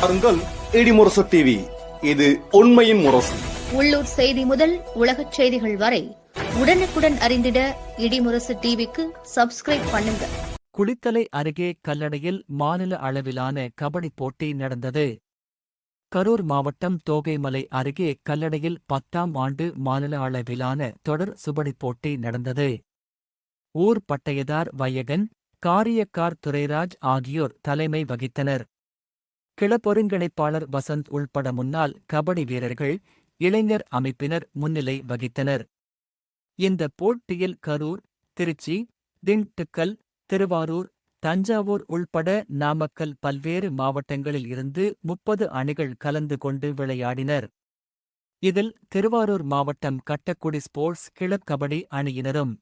பாருங்கள் இடிமுரசு டிவி இது உண்மையின் முரசு. உள்ளூர் செய்தி முதல் உலகச் செய்திகள் வரை உடனுக்குடன் அறிந்திட இடிமுரசு டிவிக்கு சப்ஸ்கிரைப் பண்ணுங்க. குளித்தலை அருகே கல்லடையில் மாநில அளவிலான கபடி போட்டி நடந்தது. கரூர் மாவட்டம் தோகைமலை அருகே கல்லடையில் பத்தாம் ஆண்டு மாநில அளவிலான தொடர் சுபடி போட்டி நடந்தது. ஊர் பட்டயதார் வையகன் காரியக்கார் துரைராஜ் ஆகியோர் தலைமை வகித்தனர். கிளப்பொருங்கிணைப்பாளர் வசந்த் உள்பட முன்னாள் கபடி வீரர்கள் இளைஞர் அமைப்பினர் முன்னிலை வகித்தனர். இந்த போட்டியில் கரூர் திருச்சி திண்டுக்கல் திருவாரூர் தஞ்சாவூர் உள்பட நாமக்கல் பல்வேறு மாவட்டங்களில் இருந்து முப்பது அணிகள் கலந்து கொண்டு விளையாடினர். இதில் திருவாரூர் மாவட்டம் கட்டக்குடி ஸ்போர்ட்ஸ் கிளப் கபடி அணியினரும்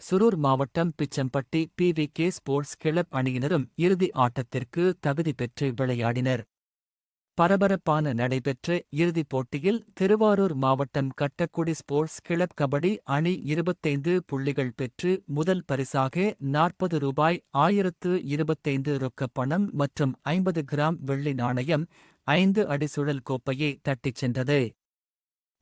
சுரூர் மாவட்டம் Pichampatti P V K sports club அணியினரும் இறுதி ஆட்டத்திற்கு தகுதி பெற்று விளையாடினர். பரபரப்பான நடைபெற்ற இறுதிப் போட்டியில் திருவாரூர் மாவட்டம் கட்டக்குடி ஸ்போர்ட்ஸ் கிளப் கபடி அணி இருபத்தைந்து புள்ளிகள் பெற்று முதல் பரிசாக நாற்பது ரூபாய் ஆயிரத்து இருபத்தைந்து ரொக்கப் பணம் மற்றும் ஐம்பது கிராம் வெள்ளி நாணயம் ஐந்து அடிசுழல் கோப்பையை தட்டிச் சென்றது.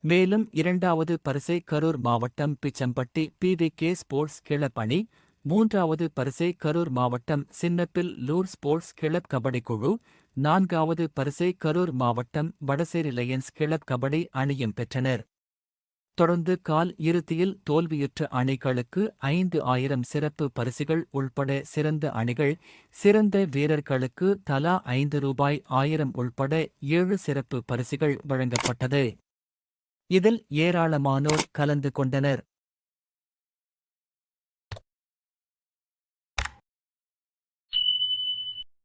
மேலும் இரண்டாவது பரிசை கரூர் மாவட்டம் Pichampatti P V K sports club அணி மூன்றாவது பரிசை கரூர் மாவட்டம் சின்னப்பில் லூர் ஸ்போர்ட்ஸ் கிளப் கபடி குழு நான்காவது பரிசை கரூர் மாவட்டம் வடசேரி லயன்ஸ் கிளப் கபடி அணியும் பெற்றனர். தொடர்ந்து கால் இறுதியில் தோல்வியுற்ற அணிகளுக்கு ஐந்து ஆயிரம் சிறப்பு பரிசுகள் உள்பட சிறந்த அணிகள் சிறந்த வீரர்களுக்கு தலா ஐந்து ரூபாய் ஆயிரம் உள்பட ஏழு சிறப்பு பரிசுகள் வழங்கப்பட்டது. இதில் ஏராளமானோர் கலந்து கொண்டனர்.